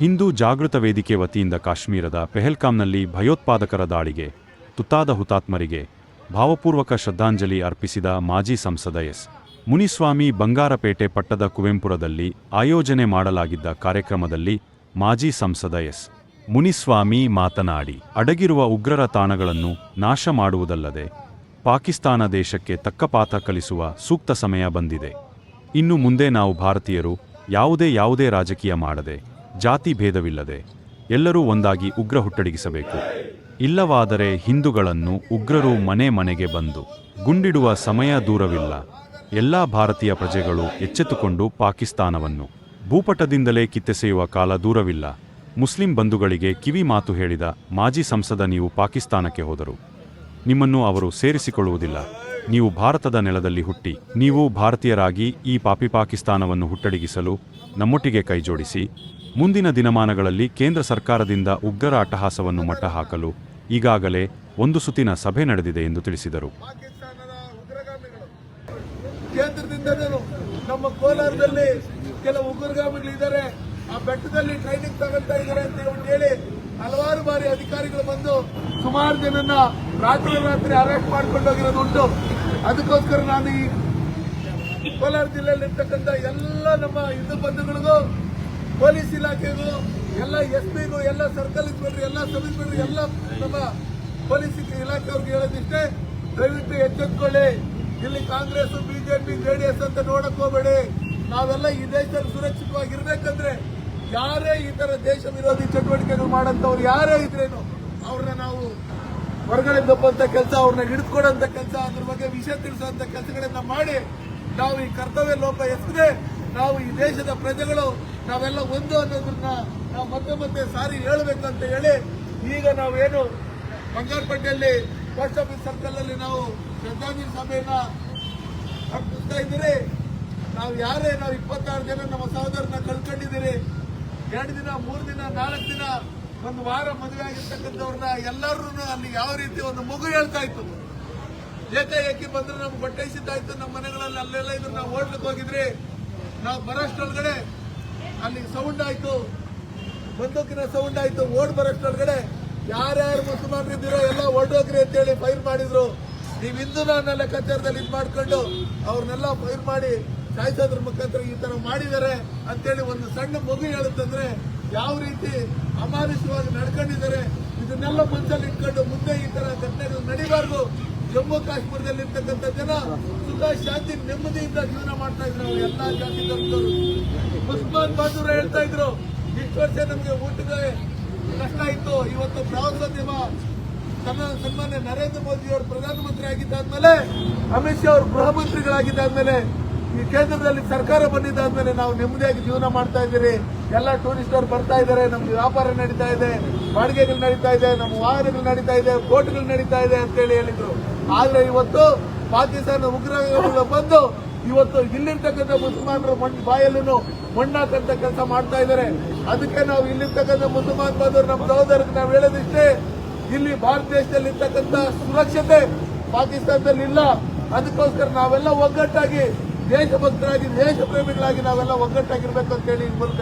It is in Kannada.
ಹಿಂದೂ ಜಾಗೃತ ವೇದಿಕೆ ವತಿಯಿಂದ ಕಾಶ್ಮೀರದ ಪೆಹಲ್ಕಾಂನಲ್ಲಿ ಭಯೋತ್ಪಾದಕರ ದಾಳಿಗೆ, ತುತ್ತಾದ ಹುತಾತ್ಮರಿಗೆ ಭಾವಪೂರ್ವಕ ಶ್ರದ್ಧಾಂಜಲಿ ಅರ್ಪಿಸಿದ ಮಾಜಿ ಸಂಸದ ಎಸ್. ಮುನಿಸ್ವಾಮಿ ಬಂಗಾರಪೇಟೆ ಪಟ್ಟದ ಕುವೆಂಪುರದಲ್ಲಿ ಆಯೋಜನೆ ಮಾಡಲಾಗಿದ್ದ ಕಾರ್ಯಕ್ರಮದಲ್ಲಿ ಮಾಜಿ ಸಂಸದ ಎಸ್. ಮುನಿಸ್ವಾಮಿ ಮಾತನಾಡಿ, ಅಡಗಿರುವ ಉಗ್ರರ ತಾಣಗಳನ್ನು ನಾಶ ಮಾಡುವುದಲ್ಲದೆ ಪಾಕಿಸ್ತಾನ ದೇಶಕ್ಕೆ ತಕ್ಕ ಪಾಠ ಕಲಿಸುವ ಸೂಕ್ತ ಸಮಯ ಬಂದಿದೆ. ಇನ್ನು ಮುಂದೆ ನಾವು ಭಾರತೀಯರು ಯಾವುದೇ ಯಾವುದೇ ರಾಜಕೀಯ ಮಾಡದೆ ಜಾತಿ ಭೇದವಿಲ್ಲದೆ ಎಲ್ಲರೂ ಒಂದಾಗಿ ಉಗ್ರ ಹುಟ್ಟಡಗಿಸಬೇಕು. ಇಲ್ಲವಾದರೆ ಹಿಂದೂಗಳನ್ನು ಉಗ್ರರು ಮನೆ ಮನೆಗೆ ಬಂದು ಗುಂಡಿಡುವ ಸಮಯ ದೂರವಿಲ್ಲ. ಎಲ್ಲ ಭಾರತೀಯ ಪ್ರಜೆಗಳು ಎಚ್ಚೆತ್ತುಕೊಂಡು ಪಾಕಿಸ್ತಾನವನ್ನು. ಭೂಪಟದಿಂದಲೇ ಕಿತ್ತೆಸೆಯುವ ಕಾಲ ದೂರವಿಲ್ಲ. ಮುಸ್ಲಿಂ ಬಂಧುಗಳಿಗೆ ಕಿವಿ ಮಾತು ಹೇಳಿದ ಮಾಜಿ ಸಂಸದ ನೀವು ಪಾಕಿಸ್ತಾನಕ್ಕೆ ಹೋದರು. ನಿಮ್ಮನ್ನು ಅವರು ಸೇರಿಸಿಕೊಳ್ಳುವುದಿಲ್ಲ. ನೀವು ಭಾರತದ ನೆಲದಲ್ಲಿ ಹುಟ್ಟಿ, ನೀವು ಭಾರತೀಯರಾಗಿ ಈ ಪಾಪಿ ಪಾಕಿಸ್ತಾನವನ್ನು ಹುಟ್ಟಡಗಿಸಲು ನಮ್ಮೊಟ್ಟಿಗೆ ಕೈಜೋಡಿಸಿ, ಮುಂದಿನ ದಿನಮಾನಗಳಲ್ಲಿ ಕೇಂದ್ರ ಸರ್ಕಾರದಿಂದ ಉಗ್ರರ ಅಟ್ಟಹಾಸವನ್ನು ಮಟ್ಟಹಾಕಲು ಈಗಾಗಲೇ ಒಂದು ಸುತ್ತಿನ ಸಭೆ ನಡೆದಿದೆ ಎಂದು ತಿಳಿಸಿದರು. ನಮ್ಮ ಕೋಲಾರದಲ್ಲಿ ಕೆಲವು ಉಗ್ರಗಾಮಿಗಳಿದ್ದಾರೆ. ಆ ಬೆಟ್ಟದಲ್ಲಿ ಟ್ರೈನಿಂಗ್ ತಗೊಳ್ತಾ ಇದ್ದಾರೆ ಅಂತ ಹೇಳಿ ಹಲವಾರು ಬಾರಿ ಅಧಿಕಾರಿಗಳು ಬಂದು ಸುಮಾರು ಜನನ್ನ ರಾತ್ರಿ ರಾತ್ರಿ ಅರೆಸ್ಟ್ ಮಾಡ್ಕೊಂಡು ಹೋಗಿರೋದು ಉಂಟು ಅದಕ್ಕೋಸ್ಕರ ನಾನು ಈ ಕೋಲಾರ ಜಿಲ್ಲೆಯಲ್ಲಿರ್ತಕ್ಕಂಥ ಎಲ್ಲ ನಮ್ಮ ಹಿಂದೂ ಬಂಧುಗಳಿಗೂ, ಪೊಲೀಸ್ ಇಲಾಖೆಗೂ, ಎಲ್ಲ ಎಸ್ ಪಿಗೂ ಎಲ್ಲ ಸರ್ಕಲ್ ಇನ್ಸ್ಪೆಕ್ಟರ್ ಎಲ್ಲ ಸಬ್ ಇನ್ಸ್ಪೆಕ್ಟರ್ ಎಲ್ಲ ನಮ್ಮ ಪೊಲೀಸ್ ಇಲಾಖೆಯವ್ರಿಗೆ ಹೇಳೋದಿಷ್ಟೇ, ದಯವಿಟ್ಟು ಎಚ್ಚೆತ್ಕೊಳ್ಳಿ. ಇಲ್ಲಿ ಕಾಂಗ್ರೆಸ್, ಬಿಜೆಪಿ ಎಸ್ ಅಂತ ನೋಡಕ್ ಹೋಗಬೇಡಿ. ನಾವೆಲ್ಲ ಈ ದೇಶದಲ್ಲಿ ಸುರಕ್ಷಿತವಾಗಿರ್ಬೇಕಂದ್ರೆ ಯಾರೇ ಈ ತರ ದೇಶ ವಿರೋಧಿ ಚಟುವಟಿಕೆಗಳು ಮಾಡಂತವ್ರು ಯಾರೇ ಇದ್ರೇನು, ಅವ್ರನ್ನ ನಾವು ಹೊರಗಡೆ ದಬ್ಬಂತ ಕೆಲಸ ಅವ್ರನ್ನ ಹಿಡಿದುಕೊಡಂತ ಕೆಲಸ, ಅದ್ರ ಬಗ್ಗೆ ವಿಷಯ ತಿಳಿಸುವಂತ ಕೆಲಸಗಳನ್ನ ಮಾಡಿ ನಾವು ಈ ಕರ್ತವ್ಯ ಲೋಪ ಎಸಗದೆ ನಾವು ಈ ದೇಶದ ಪ್ರಜೆಗಳು, ನಾವೆಲ್ಲ ಒಂದು ಅನ್ನೋದನ್ನ ನಾವು ಮತ್ತೆ ಮತ್ತೆ ಸಾರಿ ಹೇಳಬೇಕಂತ ಹೇಳಿ ಈಗ ನಾವೇನು ಬಂಗಾರಪಟ್ಟೆಯಲ್ಲಿ ಪೋಸ್ಟ್ ಆಫೀಸ್ ಸರ್ಕಲ್ ಅಲ್ಲಿ ನಾವು ಶ್ರದ್ಧಾಂಜಲಿ ಸಭೆಯನ್ನ ಅರ್ಪಿಸ್ತಾ ಇದ್ದೀರಿ. ನಾವು ಯಾರೇ, ನಾವು ಇಪ್ಪತ್ತಾರು ಜನ ನಮ್ಮ ಸಹೋದರನ ಕಳ್ಕೊಂಡಿದ್ದೀರಿ. ಎರಡು ದಿನ, ಮೂರು ದಿನ, ನಾಲ್ಕು ದಿನ ಒಂದು ವಾರ ಮದುವೆ ಆಗಿರ್ತಕ್ಕಂಥವ್ರನ್ನ ಎಲ್ಲರೂ ಅಲ್ಲಿ ಯಾವ ರೀತಿ ಒಂದು ಮಗು ಹೇಳ್ತಾ ಇತ್ತು. ಏಕಾಏಕಿ ಬಂದ್ರೆ ನಮ್ಗೆ ಹೊಟ್ಟೈಸಿದ್ದಾಯ್ತು ನಮ್ಮ ಮನೆಗಳಲ್ಲಿ ಅಲ್ಲೆಲ್ಲ ಇದ್ರು. ನಾವು ಓಡ್ಲಿಕ್ಕೆ ಹೋಗಿದ್ರಿ ನಾವು ಬರೋಷ್ಟೊಳಗಡೆ ಅಲ್ಲಿ ಸೌಂಡ್ ಆಯ್ತು. ಬಂದೂಕಿನ ಸೌಂಡ್ ಆಯ್ತು. ಓಡ್ ಬರೋಷ್ಟೊಳಗಡೆ ಯಾರ್ಯಾರು ಮುಸಲ್ಮಾನರಿದ್ದೀರೋ ಎಲ್ಲ ಓಡೋಗ್ರಿ ಅಂತೇಳಿ ಫೈರ್ ಮಾಡಿದ್ರು. ನೀವು ಹಿಂದೂ ನನ್ನ ಲೆಕ್ಕಾಚಾರದಲ್ಲಿ ಇದು ಮಾಡ್ಕೊಂಡು ಅವ್ರನ್ನೆಲ್ಲ ಫೈರ್ ಮಾಡಿ ಸಾಯಿಸೋದ್ರ ಮುಖಾಂತರ ಈ ತರ ಮಾಡಿದ್ದಾರೆ ಅಂತೇಳಿ ಒಂದು ಸಣ್ಣ ಮಗು ಹೇಳುತ್ತಂದ್ರೆ ಯಾವ ರೀತಿ ಅಮಾನುಷವಾಗಿ ನಡ್ಕೊಂಡಿದ್ದಾರೆ, ಇದನ್ನೆಲ್ಲ ಮನಸ್ಸಲ್ಲಿ ಇಟ್ಕೊಂಡು ಮುಂದೆ ಈ ತರ ಘಟನೆಗಳು ನಡಿಬಾರ್ದು. ಜಮ್ಮು ಕಾಶ್ಮೀರದಲ್ಲಿ ಇರ್ತಕ್ಕಂಥ ಜನ ಸುಖ, ಶಾಂತಿ, ನೆಮ್ಮದಿಯಿಂದ ಜೀವನ ಮಾಡ್ತಾ ಇದ್ರು ಎಲ್ಲಾ ಜಾತಿ ಧರ್ಮದವರು. ಉಸ್ಮಾನ್ ಬಾಂಧವರು ಹೇಳ್ತಾ ಇದ್ರು, ಇಷ್ಟು ವರ್ಷ ನಮಗೆ ಊಟದ ಕಷ್ಟ ಇತ್ತು. ಇವತ್ತು ಪ್ರವಾಸೋದ್ಯಮ ಸನ್ಮ- ಸನ್ಮಾನ್ಯ ನರೇಂದ್ರ ಮೋದಿ ಅವರು ಪ್ರಧಾನಮಂತ್ರಿ ಆಗಿದ್ದಾದ್ಮೇಲೆ, ಅಮಿತ್ ಶಾ ಅವರು ಗೃಹ ಮಂತ್ರಿಗಳಾಗಿದ್ದಾದ್ಮೇಲೆ ಈ ಕೇಂದ್ರದಲ್ಲಿ ಸರ್ಕಾರ ಬಂದಿದ್ದಾದ್ಮೇಲೆ ನಾವು ನೆಮ್ಮದಿಯಾಗಿ ಜೀವನ ಮಾಡ್ತಾ ಇದ್ದೀರಿ. ಎಲ್ಲ ಟೂರಿಸ್ಟರು ಬರ್ತಾ ಇದ್ದಾರೆ. ನಮ್ಗೆ ವ್ಯಾಪಾರ ನಡೀತಾ ಇದೆ. ಬಾಡಿಗೆಗಳು ನಡೀತಾ ಇದೆ. ನಮ್ಮ ವಾಹನಗಳು ನಡೀತಾ ಇದೆ. ಬೋಟ್ಗಳು ನಡೀತಾ ಇದೆ ಅಂತೇಳಿ ಹೇಳಿದ್ರು. ಆದ್ರೆ ಇವತ್ತು ಪಾಕಿಸ್ತಾನ ಉಗ್ರಗಳು ಬಂದು ಇವತ್ತು ಇಲ್ಲಿರ್ತಕ್ಕಂಥ ಮುಸಲ್ಮಾನರು ಮಣ್ಣು ಬಾಯಲ್ಲೂ ಮಣ್ಣಾಕಂತ ಕೆಲಸ ಮಾಡ್ತಾ ಇದ್ದಾರೆ. ಅದಕ್ಕೆ ನಾವು ಇಲ್ಲಿರ್ತಕ್ಕಂಥ ಮುಸಲ್ಮಾನ್ ಬಂದವರು ನಮ್ಮ ಸಹೋದರಕ್ಕೆ ನಾವು ಹೇಳೋದಿಷ್ಟೇ, ಇಲ್ಲಿ ಭಾರತ ದೇಶದಲ್ಲಿ ಇರ್ತಕ್ಕಂಥ ಸುರಕ್ಷತೆ ಪಾಕಿಸ್ತಾನದಲ್ಲಿ ಇಲ್ಲ ಅದಕ್ಕೋಸ್ಕರ ನಾವೆಲ್ಲ ಒಗ್ಗಟ್ಟಾಗಿ ದೇಶಭಕ್ತರಾಗಿ ದೇಶ ಪ್ರೇಮಿಗಳಾಗಿ ನಾವೆಲ್ಲ ಒಗ್ಗಟ್ಟಾಗಿರ್ಬೇಕು ಅಂತ ಹೇಳಿ ಈ ಮೂಲಕ